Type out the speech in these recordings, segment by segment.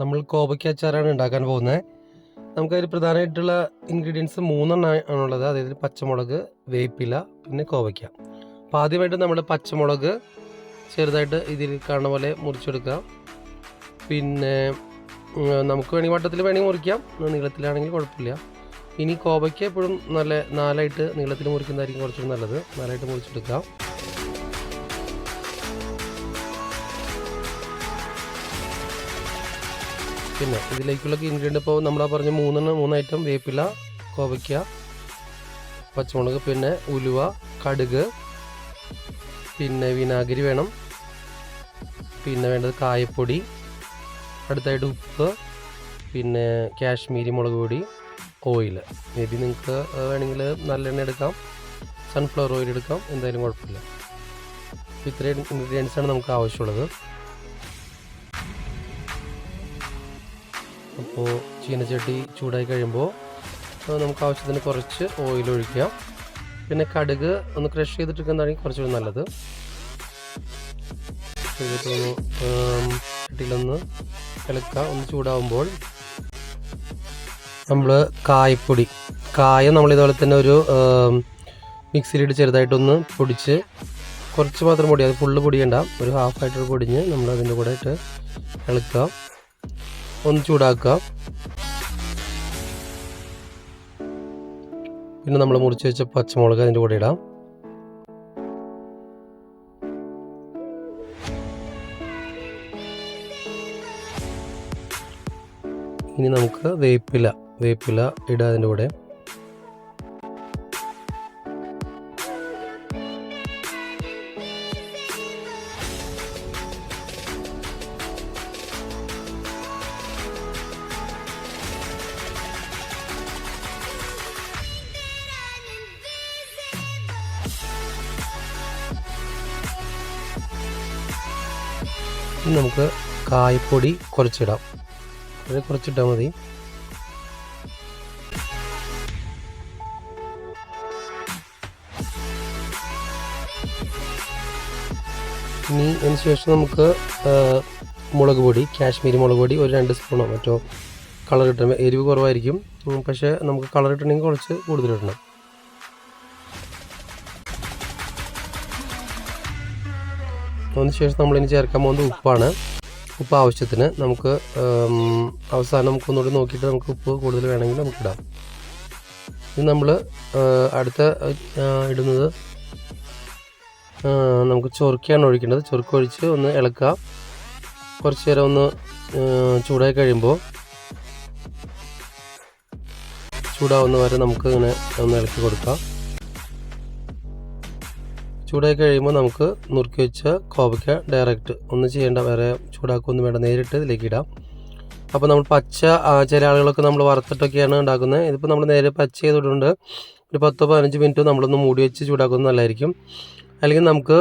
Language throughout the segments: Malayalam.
നമ്മൾ കോവയ്ക്ക അച്ചാറാണ് ഉണ്ടാക്കാൻ പോകുന്നത്. നമുക്കതിൽ പ്രധാനമായിട്ടുള്ള ഇൻഗ്രീഡിയൻസ് മൂന്നെണ്ണം ആണുള്ളത്. അതായത് പച്ചമുളക് വേപ്പില പിന്നെ കോവയ്ക്ക. അപ്പോൾ ആദ്യമായിട്ട് നമ്മൾ പച്ചമുളക് ചെറുതായിട്ട് ഇതിൽ കാണുന്ന പോലെ മുറിച്ചെടുക്കുക പിന്നെ നമുക്ക് വേണമെങ്കിൽ വട്ടത്തിൽ വേണമെങ്കിൽ മുറിക്കാം. നീളത്തിലാണെങ്കിൽ കുഴപ്പമില്ല. ഇനി കോവയ്ക്ക എപ്പോഴും നല്ല നാലായിട്ട് നീളത്തിൽ മുറിക്കുന്നതായിരിക്കും കുറച്ചുകൂടി നല്ലത്. നാലായിട്ട് മുറിച്ചെടുക്കാം. പിന്നെ ഇതിലേക്കുള്ള ഇൻഗ്രീഡിയന്റ് ഇപ്പോൾ നമ്മളാ പറഞ്ഞ മൂന്നെണ്ണം മൂന്ന് ഐറ്റം വേപ്പില കോവയ്ക്ക പച്ചമുളക് പിന്നെ ഉലുവ കടുക് പിന്നെ വിനാഗിരി വേണം. പിന്നെ വേണ്ടത് കായപ്പൊടി അടുത്തായിട്ട് ഉപ്പ് പിന്നെ കാശ്മീരി മുളക് പൊടി ഓയിൽ മേ ബി നിങ്ങൾക്ക് വേണമെങ്കിൽ നല്ലെണ്ണ എടുക്കാം. സൺഫ്ലവർ ഓയിൽ എടുക്കാം. എന്തായാലും കുഴപ്പമില്ല. ഇത്രയും ഇൻഗ്രീഡിയൻസ് ആണ് നമുക്ക് ആവശ്യമുള്ളത്. അപ്പോൾ ചീനച്ചട്ടി ചൂടായി കഴിയുമ്പോൾ നമുക്ക് ആവശ്യത്തിന് കുറച്ച് ഓയിൽ ഒഴിക്കാം. പിന്നെ കടുക് ഒന്ന് ക്രഷ് ചെയ്തിട്ടിരിക്കുന്നതാണെങ്കിൽ കുറച്ചുകൂടി നല്ലത്. ആം, ചട്ടിയിലൊന്ന് ഒന്ന് ചൂടാവുമ്പോൾ നമ്മൾ കായപ്പൊടി കായ നമ്മൾ ഇതുപോലെ തന്നെ ഒരു മിക്സിയിലിട്ട് ചെറുതായിട്ടൊന്ന് പൊടിച്ച് കുറച്ച് മാത്രം പൊടി അത് ഫുള്ള് പൊടിയണ്ട ഒരു ഹാഫ് ആയിട്ട് പൊടിഞ്ഞ് നമ്മൾ അതിന്റെ കൂടെ ഇട്ട് ഇളക്കുക. ഒന്ന് ചൂടാക്കുക പിന്നെ നമ്മൾ മുറിച്ച് വെച്ച പച്ചമുളക് അതിന്റെ കൂടെ ഇടാം. ഇനി നമുക്ക് വേപ്പില വേപ്പില ഇടാം അതിന്റെ കൂടെ. ഇനി നമുക്ക് കായപ്പൊടി കുറച്ചിടാം. അത് കുറച്ചിട്ടാൽ മതി. ഇനി അതിന് ശേഷം നമുക്ക് മുളക് പൊടി കാശ്മീരി മുളക് പൊടി ഒരു രണ്ട് സ്പൂണോ മറ്റോ കളർ കിട്ടണം എരിവ് കുറവായിരിക്കും. പക്ഷേ നമുക്ക് കളർ കിട്ടണമെങ്കിൽ കുറച്ച് കൂടുതൽ ഇടണം അതിന് ശേഷം നമ്മളിനി ചേർക്കാൻ പോകുന്നത് ഉപ്പാണ്. ഉപ്പ് ആവശ്യത്തിന് നമുക്ക് അവസാനം നമുക്ക് ഒന്നുകൂടി നോക്കിയിട്ട് നമുക്ക് ഉപ്പ് കൂടുതൽ വേണമെങ്കിൽ നമുക്ക് ഇടാം. ഇത് നമ്മൾ അടുത്ത ഇടുന്നത് നമുക്ക് ചൊറുക്കയാണ് ഒഴിക്കേണ്ടത്. ചൊറുക്ക ഒഴിച്ച് ഒന്ന് ഇളക്കുക. കുറച്ച് നേരം ഒന്ന് ചൂടായി കഴിയുമ്പോൾ ചൂടാവുന്ന വരെ നമുക്ക് ഇങ്ങനെ ഒന്ന് ഇളക്കി കൊടുക്കാം. ചൂടായി കഴിയുമ്പോൾ നമുക്ക് നുറുക്കി വെച്ച കോവയ്ക്ക ഡയറക്റ്റ് ഒന്നും ചെയ്യേണ്ട വേറെ ചൂടാക്കൊന്നും വേണ്ട. നേരിട്ട് ഇതിലേക്ക് ഇടാം. അപ്പോൾ നമ്മൾ പച്ച ചില ആളുകളൊക്കെ നമ്മൾ വറുത്തിട്ടൊക്കെയാണ് ഉണ്ടാക്കുന്നത്. ഇതിപ്പോൾ നമ്മൾ നേരെ പച്ച ചെയ്തിട്ടുണ്ട്. ഒരു പത്തോ പതിനഞ്ച് മിനിറ്റ് നമ്മളൊന്ന് മൂടി വെച്ച് ചൂടാക്കുന്നത് നല്ലതായിരിക്കും. അല്ലെങ്കിൽ നമുക്ക്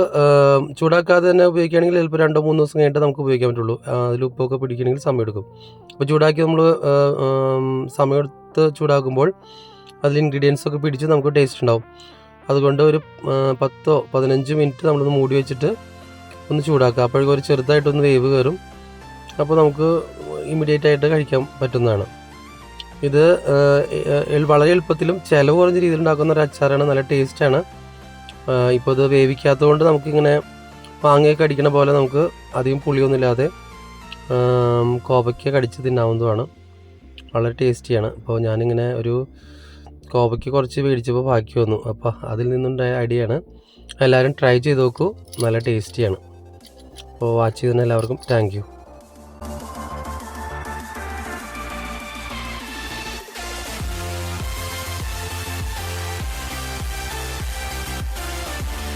ചൂടാക്കാതെ തന്നെ ഉപയോഗിക്കുകയാണെങ്കിൽ ചിലപ്പോൾ രണ്ടോ മൂന്നോ ദിവസം കഴിഞ്ഞിട്ട് നമുക്ക് ഉപയോഗിക്കാൻ പറ്റുള്ളൂ. അതിൽ ഉപ്പൊക്കെ പിടിക്കണമെങ്കിൽ സമയം എടുക്കും. അപ്പോൾ ചൂടാക്കി നമ്മൾ സമയമെടുത്ത് ചൂടാക്കുമ്പോൾ അതിൽ ഇൻഗ്രീഡിയൻസ് ഒക്കെ പിടിച്ച് നമുക്ക് ടേസ്റ്റ് ഉണ്ടാവും. അതുകൊണ്ട് ഒരു പത്തോ പതിനഞ്ച് മിനിറ്റ് നമ്മളൊന്ന് മൂടി വെച്ചിട്ട് ഒന്ന് ചൂടാക്കുക. അപ്പോഴേക്കും ഒരു ചെറുതായിട്ടൊന്ന് വേവ് കയറും. അപ്പോൾ നമുക്ക് ഇമ്മീഡിയറ്റ് ആയിട്ട് കഴിക്കാൻ പറ്റുന്നതാണ്. ഇത് വളരെ എളുപ്പത്തിലും ചിലവ് കുറഞ്ഞ രീതിയിൽ ഉണ്ടാക്കുന്ന ഒരു അച്ചാറാണ്. നല്ല ടേസ്റ്റാണ് ഇപ്പോൾ ഇത് വേവിക്കാത്തതുകൊണ്ട് നമുക്കിങ്ങനെ മാങ്ങയൊക്കെ അടിക്കണ പോലെ നമുക്ക് അധികം പുളിയൊന്നുമില്ലാതെ കോവയ്ക്ക കടിച്ച് തിന്നാവുന്നതുമാണ്. വളരെ ടേസ്റ്റിയാണ് അപ്പോൾ ഞാനിങ്ങനെ ഒരു കോവയ്ക്ക് കുറച്ച് മേടിച്ചപ്പോൾ ബാക്കി വന്നു. അപ്പോൾ അതിൽ നിന്നുണ്ടായ ഐഡിയയാണ്. എല്ലാവരും ട്രൈ ചെയ്ത് നോക്കൂ. നല്ല ടേസ്റ്റിയാണ് അപ്പോൾ വാച്ച് ചെയ്തതിന് എല്ലാവർക്കും താങ്ക്